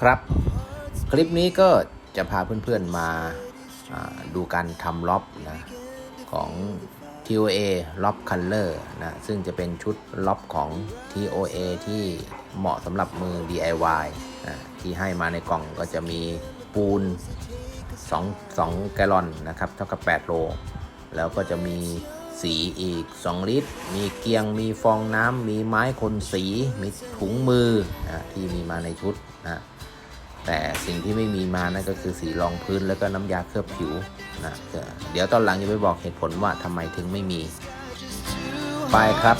ครับ คลิปนี้ก็จะพาเพื่อนๆมาอ่าดูการทำล็อบนะของ TOA ล็อบคัลเลอร์นะ ซึ่งจะเป็นชุดล็อบของ TOA ที่เหมาะสำหรับมือ DIY นะที่ให้มาในกล่องก็จะมีปูน2 2แกลลอนนะครับ เท่ากับ 8 โล แล้วก็จะมีสีอีก 2 ลิตร มีเกียง มีฟองน้ำ มีไม้คนสี มีถุงมือนะที่มีมาในชุดนะ แต่สิ่งที่ไม่มีมานั่นก็คือสีรองพื้นแล้วก็น้ำยาเคลือบผิวนะเดี๋ยวตอนหลังจะไปบอกเหตุผลว่าทำไมถึงไม่มี ไปครับ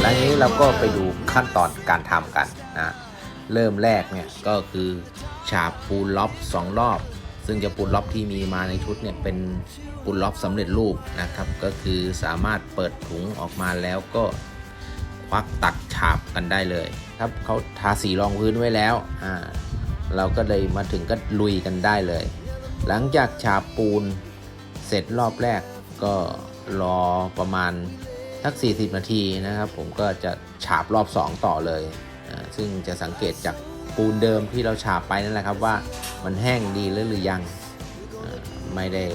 หลังนี้เราก็ไปดูขั้นตอนการทำกันนะเริ่มแรกเนี่ยก็คือฉาบปูนล็อบสองรอบ ซึ่งจะปูนล็อบที่มีมาในชุดเนี่ยเป็นปูนล็อบสำเร็จรูปนะครับ ก็คือสามารถเปิดถุงออกมาแล้วก็ควักตักฉาบกันได้เลย ครับเขาทาสีรองพื้นไว้แล้วอ่า เราก็เลยมาถึงก็ลุยกันได้เลย หลังจากฉาบปูนเสร็จรอบแรกก็รอประมาณสัก 40 นาทีนะครับ ผมก็จะฉาบรอบ 2 ต่อเลย ซึ่งจะสังเกตจากปูนเดิมที่เราฉาบไปนั่นแหละครับว่ามันแห้งดีแล้วหรือยังไม่ได้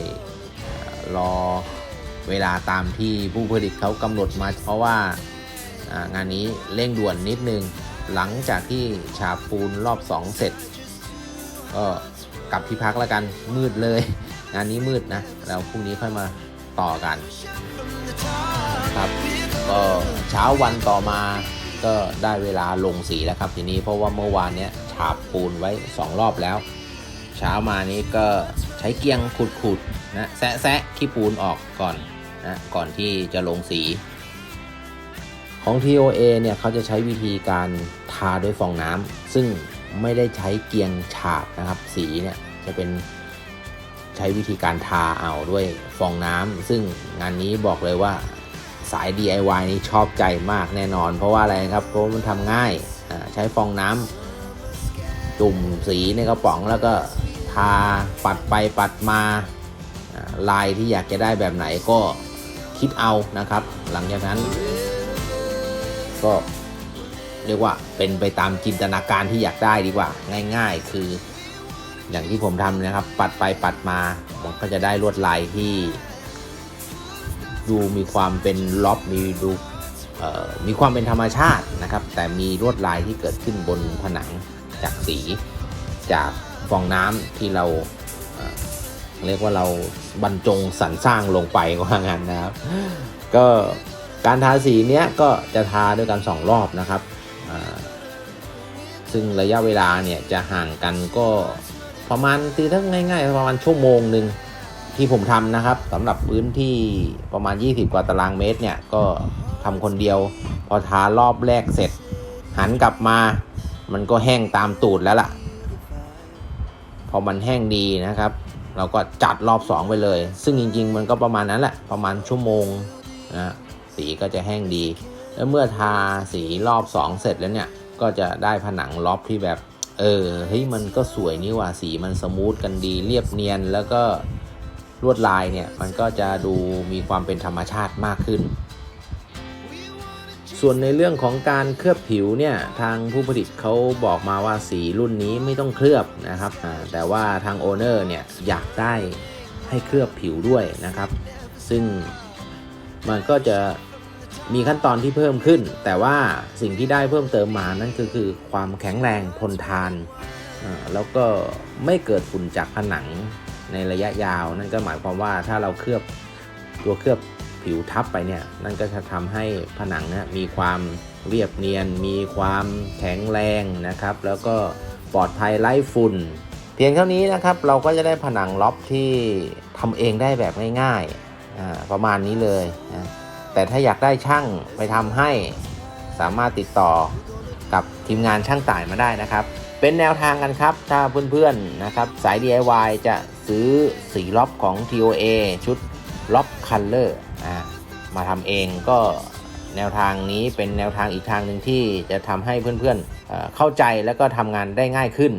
รอเวลาตามที่ผู้ผลิตเขากำหนดมา เพราะว่าอ่างานนี้เร่งด่วนนิดนึง หลังจากที่ฉาบปูนรอบ 2 เสร็จ ก็กลับที่พักแล้วกันมืดเลย งานนี้มืดนะ แล้วพรุ่งนี้ค่อยมาต่อกันครับก็เช้าวันต่อมาก็ได้เวลาลงสีแล้วครับ ทีนี้เพราะว่าเมื่อวานเนี้ยฉาบปูนไว้ 2 รอบแล้ว เช้ามานี้ก็ใช้เกียงขุดๆนะแซะแซะขี้ปูนออกก่อนนะก่อนที่จะลงสี ของ TOA เนี่ยเขาจะใช้วิธีการทาด้วยฟองน้ำซึ่ง ไม่ได้ใช้เกียงฉาบนะครับ สีเนี่ยจะเป็นใช้วิธีการทาเอาด้วยฟองน้ำซึ่งงานนี้บอกเลยว่าสาย DIY นี่ชอบใจมากแน่นอน เพราะว่าอะไรครับเพราะมันทำง่ายใช้ฟองน้ำจุ่มสีในกระป๋องแล้วก็ทาปัดไปปัดมาลายที่อยากจะได้แบบไหนก็คิดเอานะครับ หลังจากนั้นก็ เรียกว่าเป็นไปตามจินตนาการที่อยากได้ดีกว่า ง่าย ๆ คือ อย่างที่ผมทำนะครับ ปัดไปปัดมามันก็จะได้ลวดลายที่ ดูมีความเป็นล็อบมีดูมีความเป็นธรรมชาตินะครับ แต่มีลวดลายที่เกิดขึ้นบนผนังจากสีจากฟองน้ำที่เราเเรียกว่าเราบรรจงสรรสร้างลงไปว่างั้นนะครับ ก็การทาสีเนี้ยก็จะทาด้วยกัน2รอบนะครับ ซึ่งระยะเวลาเนี่ยจะห่างกันก็ประมาณตีถ้าง่าย ๆ ประมาณชั่วโมงหนึ่งที่ผมทำนะครับสำหรับพื้นที่ประมาณ 20 กว่าตารางเมตรเนี่ยก็ทำคนเดียว พอทารอบแรกเสร็จ หันกลับมา มันก็แห้งตามตูดแล้วล่ะ พอมันแห้งดีนะครับ เราก็จัดรอบ 2 ไปเลย ซึ่งจริง ๆ มันก็ประมาณนั้นแหละประมาณชั่วโมงนะสีก็จะแห้งดี แล้วเมื่อทาสีรอบ 2 เสร็จแล้วเนี่ย ก็จะได้ผนังล็อบที่แบบ เออเฮ้ยมันก็สวยนี่ว่าสีมันสมูทกันดี เรียบเนียนแล้วก็ลวดลายเนี่ยมันก็จะดูมีความเป็นธรรมชาติมากขึ้น ส่วนในเรื่องของการเคลือบผิวเนี่ยทางผู้ผลิตเขาบอกมาว่าสีรุ่นนี้ไม่ต้องเคลือบนะครับแต่ว่าทางโอเนอร์เนี่ยอยากได้ให้เคลือบผิวด้วยนะครับ ซึ่งมันก็จะ มีขั้นตอนที่เพิ่มขึ้น แต่ว่าสิ่งที่ได้เพิ่มเติมมานั่นก็คือความแข็งแรงทนทาน แล้วก็ไม่เกิดฝุ่นจากผนังในระยะยาว นั่นก็หมายความว่าถ้าเราเคลือบตัวเคลือบผิวทับไปเนี่ยนั่นก็จะทำให้ผนังเนี่ยมีความเรียบเนียน มีความแข็งแรงนะครับ แล้วก็ปลอดภัยไร้ฝุ่น เพียงเท่านี้นะครับเราก็จะได้ผนังล็อบที่ทำเองได้แบบง่ายๆประมาณนี้เลยนะ แต่ถ้าอยากได้ช่างไปทำให้สามารถติดต่อกับทีมงานช่างต่ายมาได้นะครับ เป็นแนวทางกันครับ ถ้าเพื่อนๆนะครับสาย DIY จะซื้อสีล็อบของ TOA ชุดล็อบคัลเลอร์มาทำเองก็แนวทางนี้เป็นแนวทางอีกทางหนึ่งที่จะทำให้เพื่อนๆเเข้าใจแล้วก็ทำงานได้ง่ายขึ้น